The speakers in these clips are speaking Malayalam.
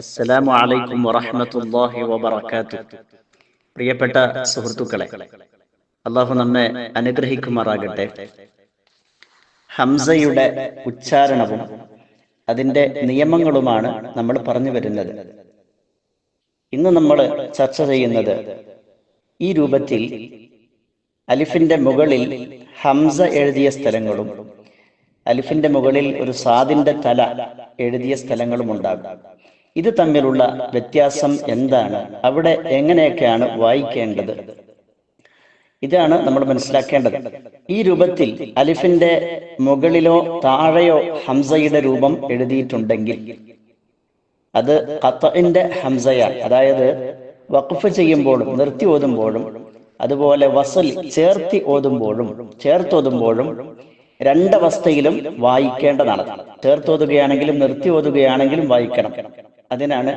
അസ്സലാമു അലൈക്കും വറഹ്മത്തുള്ളാഹി വബറകാത്തു. പ്രിയപ്പെട്ട സുഹൃത്തുക്കളെ അള്ളാഹു നമ്മെ അനുഗ്രഹിക്കുമാറാകട്ടെ. ഹംസയുടെ ഉച്ചാരണവും അതിന്റെ നിയമങ്ങളുമാണ് നമ്മൾ പറഞ്ഞു വരുന്നത്. ഇന്ന് നമ്മൾ ചർച്ച ചെയ്യുന്നത് ഈ രൂപത്തിൽ അലിഫിന്റെ മുകളിൽ ഹംസ എഴുതിയ സ്ഥലങ്ങളും അലിഫിന്റെ മുകളിൽ ഒരു സാദിന്റെ തല എഴുതിയ സ്ഥലങ്ങളും ഉണ്ടാകും. ഇത് തമ്മിലുള്ള വ്യത്യാസം എന്താണ്? അവിടെ എങ്ങനെയൊക്കെയാണ് വായിക്കേണ്ടത്? ഇതാണ് നമ്മൾ മനസ്സിലാക്കേണ്ടത്. ഈ രൂപത്തിൽ അലിഫിന്റെ മുകളിലോ താഴെയോ ഹംസയുടെ രൂപം എഴുതിയിട്ടുണ്ടെങ്കിൽ അത് ഖത്തഇന്റെ ഹംസയാണ് അതായത് വഖഫ് ചെയ്യുമ്പോഴും നിർത്തി ഓതുമ്പോഴും അതുപോലെ വസൽ ചേർത്തി ഓതുമ്പോഴും ചേർത്തോതുമ്പോഴും രണ്ടവസ്ഥയിലും വായിക്കേണ്ടതാണ്. ചേർത്തോതുകയാണെങ്കിലും നിർത്തി ഓതുകയാണെങ്കിലും വായിക്കണം. അതിനാണ്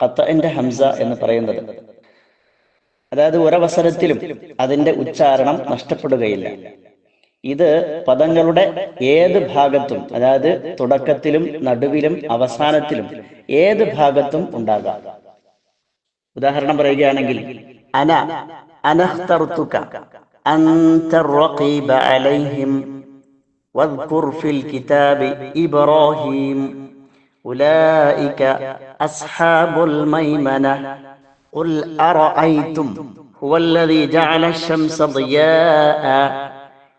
ഖത്തഇന്റെ ഹംസ എന്ന് പറയുന്നത് അതായത് ഒരവസരത്തിലും അതിന്റെ ഉച്ചാരണം നഷ്ടപ്പെടുകയില്ല ഇത് പദങ്ങളുടെ ഏത് ഭാഗത്തും അതായത് തുടക്കത്തിലും നടുവിലും അവസാനത്തിലും ഏത് ഭാഗത്തും ഉണ്ടാകാം ഉദാഹരണം പറയുകയാണെങ്കിൽ അന അനഖ്തർത്തുക അൻത റഖീബ അലൈഹിം واذكر في الكتاب إبراهيم أولئك أصحاب الميمنة قل أرأيتم هو الذي جعل الشمس ضياء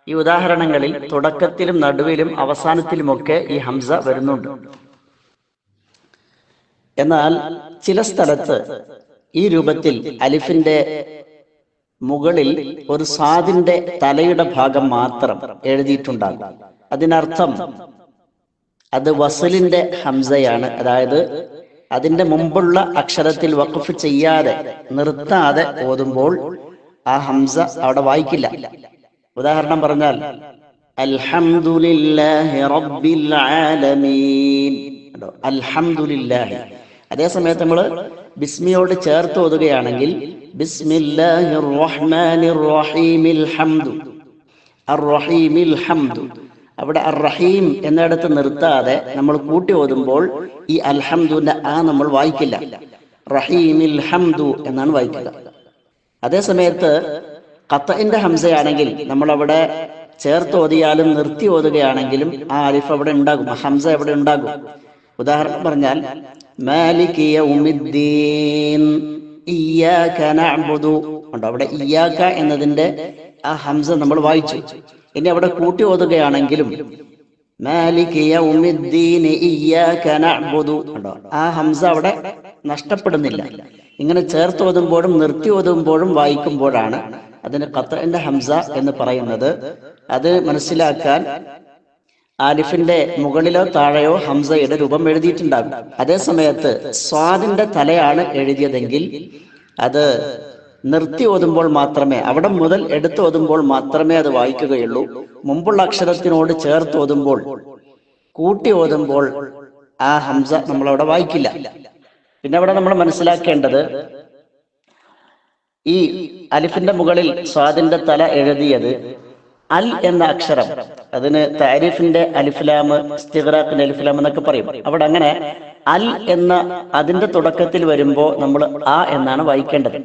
ഈ ഉദാഹരണങ്ങളിൽ തുടക്കത്തിലും നടുവിലും അവസാനത്തിലുമൊക്കെ ഈ ഹംസ വരുന്നുണ്ട് എന്നാൽ ചില സ്ഥലത്ത് ഈ രൂപത്തിൽ അലിഫിന്റെ മുകളിൽ ഒരു സാദിന്റെ തലയുടെ ഭാഗം മാത്രം എഴുതിയിട്ടുണ്ടാകും അതിനർത്ഥം അത് വസലിന്റെ ഹംസയാണ്. അതായത് അതിന്റെ മുമ്പുള്ള അക്ഷരത്തിൽ വഖഫ് ചെയ്യാതെ നിർത്താതെ ഓതുമ്പോൾ ആ ഹംസ അവിടെ വായിക്കില്ല. ഉദാഹരണം പറഞ്ഞാൽ അൽഹംദുലില്ലാഹി റബ്ബിൽ ആലമീൻ. അൽഹംദുലില്ലാഹി. അതേ സമയത്ത് നമ്മൾ ബിസ്മിയോട് ചേർത്ത് ഓതുകയാണെങ്കിൽ ബിസ്മില്ലാഹിർ റഹ്മാനിർ റഹീമിൽ ഹംദു. അർ റഹീമിൽ ഹംദു. അവിടെ റഹീം എന്നിടത്ത് നിർത്താതെ നമ്മൾ കൂട്ടി ഓതുമ്പോൾ ഈ അൽഹംദുന്റെ ആ നമ്മൾ വായിക്കില്ല. റഹീമിൽ ഹംദു എന്നാണ് വായിക്കുക. അതേ സമയത്ത് ഖത്തഇന്റെ ഹംസയാണെങ്കിൽ നമ്മൾ അവിടെ ചേർത്ത് ഓതിയാലും നിർത്തി ഓതുകയാണെങ്കിലും ആ അലിഫ് അവിടെ ഉണ്ടാകും ഹംസ അവിടെ ഉണ്ടാകും. ഉദാഹരണം പറഞ്ഞാൽ മാലിക് യൗമിദ്ദീൻ ഇയ്യാക നഅ്ബുദു ഉണ്ടോ? അവിടെ ഇയ്യാക എന്നതിന്റെ ആ ഹംസ നമ്മൾ വായിച്ചു. ഇനി അവിടെ കൂട്ടി ഓതുകയാണെങ്കിലും ആ ഹംസ അവിടെ നഷ്ടപ്പെടുന്നില്ല. ഇങ്ങനെ ചേർത്ത് ഓതുമ്പോഴും നിർത്തി ഓതുമ്പോഴും വായിക്കുമ്പോഴാണ് അതിന് ഖത്തറിന്റെ ഹംസ എന്ന് പറയുന്നത്. അത് മനസ്സിലാക്കാൻ ആലിഫിന്റെ മുകളിലോ താഴെയോ ഹംസയുടെ രൂപം എഴുതിയിട്ടുണ്ടാകും. അതേ സമയത്ത് സ്വാദിന്റെ തലയാണ് എഴുതിയതെങ്കിൽ അത് നിർത്തി ഓതുമ്പോൾ മാത്രമേ അവിടെ മുതൽ എടുത്ത് ഓതുമ്പോൾ മാത്രമേ അത് വായിക്കുകയുള്ളൂ. മുമ്പുള്ള അക്ഷരത്തിനോട് ചേർത്ത് ഓതുമ്പോൾ കൂട്ടി ഓതുമ്പോൾ ആ ഹംസ നമ്മൾ അവിടെ വായിക്കില്ല. പിന്നെ അവിടെ നമ്മൾ മനസ്സിലാക്കേണ്ടത് ഈ അലിഫിന്റെ മുകളിൽ സ്വാദിന്റെ തല എഴുതിയത് അൽ എന്ന അക്ഷരം. അതിന് താരിഫിന്റെ അലിഫ്ലാം ഇസ്തിഗ്രാഖിന്റെ അലിഫ്ലാം എന്നൊക്കെ പറയും. അവിടെ അങ്ങനെ അൽ എന്ന അതിന്റെ തുടക്കത്തിൽ വരുമ്പോ നമ്മൾ ആ എന്നാണ് വായിക്കേണ്ടത്.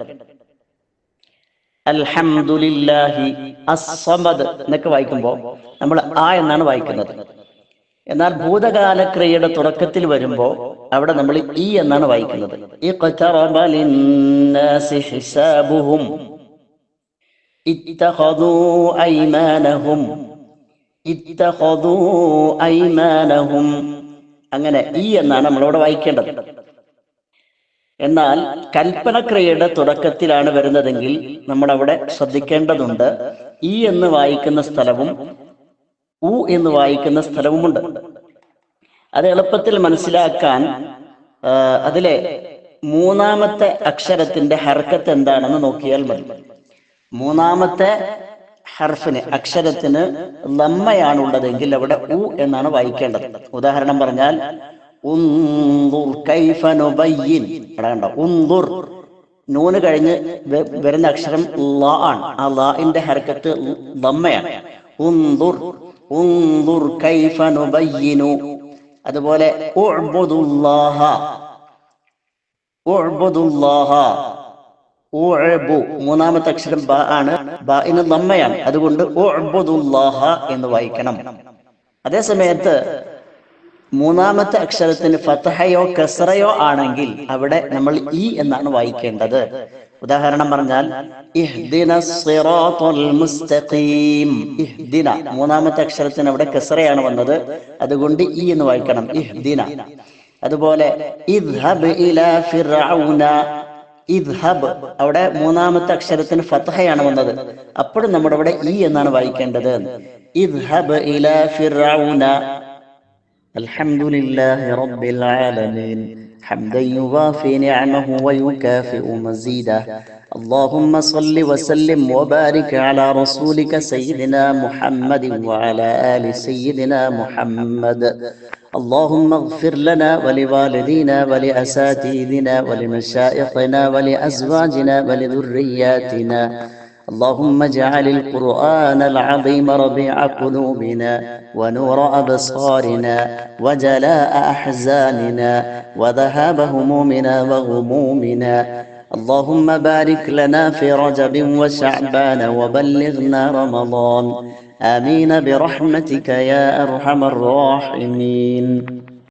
അൽഹംദുലില്ലാഹി അസ്സമദ് എന്നൊക്കെ വായിക്കുമ്പോൾ നമ്മൾ ആ എന്നാണ് വായിക്കുന്നത്. എന്നാൽ ഭൂതകാല ക്രിയയുടെ തുടക്കത്തിൽ വരുമ്പോൾ അവിടെ നമ്മൾ ഈ എന്നാണ് വായിക്കുന്നത്. അങ്ങനെ ഈ എന്നാണ് നമ്മളവിടെ വായിക്കേണ്ടത്. എന്നാൽ കൽപ്പനക്രിയയുടെ തുടക്കത്തിലാണ് വരുന്നതെങ്കിൽ നമ്മൾ അവിടെ ശ്രദ്ധിക്കേണ്ടതുണ്ട് ഈ എന്ന് വായിക്കുന്ന സ്ഥലവും ഉ എന്ന് വായിക്കുന്ന സ്ഥലവുമുണ്ട്. അത് എളുപ്പത്തിൽ മനസ്സിലാക്കാൻ അതിലെ മൂന്നാമത്തെ അക്ഷരത്തിന്റെ ഹർക്കത്ത് എന്താണെന്ന് നോക്കിയാൽ മതി. മൂന്നാമത്തെ ഹർഫിന് അക്ഷരത്തിന് ലമ്മയാണ് ഉള്ളതെങ്കിൽ അവിടെ ഉ എന്നാണ് വായിക്കേണ്ടത്. ഉദാഹരണം പറഞ്ഞാൽ കൈഫ കണ്ടോ? നൂന് കഴിഞ്ഞ് വരുന്ന അക്ഷരം ല ആണ്. ആ ലാഇന്റെ ഹരക്കത്ത് ദമ്മയാണ് കൈഫ അതുപോലെ മൂന്നാമത്തെ അക്ഷരം ബ ആണ്. ബ ഇന്ന് നമ്മയാണ് അതുകൊണ്ട് ഉഅ്ബുദുല്ലാഹ എന്ന് വായിക്കണം. അതേ സമയത്ത് മൂന്നാമത്തെ അക്ഷരത്തിന് ഫത്തഹയോ കസറയോ ആണെങ്കിൽ അവിടെ നമ്മൾ ഇ എന്നാണ് വായിക്കേണ്ടത്. ഉദാഹരണം പറഞ്ഞാൽ മുസ്തഖീം. ഇഹ്ദിന മൂന്നാമത്തെ അക്ഷരത്തിന് അവിടെ കസറയാണ് വന്നത്. അതുകൊണ്ട് ഇ എന്ന് വായിക്കണം ഇഹ്ദിന. അതുപോലെ ഇദ്ഹബ് ഇദ്ഹബ് അവിടെ മൂന്നാമത്തെ അക്ഷരത്തിന് ഫത്തഹയാണ് വന്നത്. അപ്പോഴും നമ്മുടെ അവിടെ ഇ എന്നാണ് വായിക്കേണ്ടത്. ഇദ്ഹബ് الحمد لله رب العالمين. حمدا يوافي نعمه ويكافئ مزيده. اللهم صل وسلم وبارك على رسولك سيدنا محمد وعلى آل سيدنا محمد. اللهم اغفر لنا ولوالدينا ولاساتذتنا ولمشائخنا ولأزواجنا ولذرياتنا. اللهم اجعل القرآن العظيم ربيع قلوبنا ونور أبصارنا وجلاء أحزاننا وذهاب همومنا وغمومنا. اللهم بارك لنا في رجب وشعبان وبلغنا رمضان. آمين برحمتك يا أرحم الراحمين.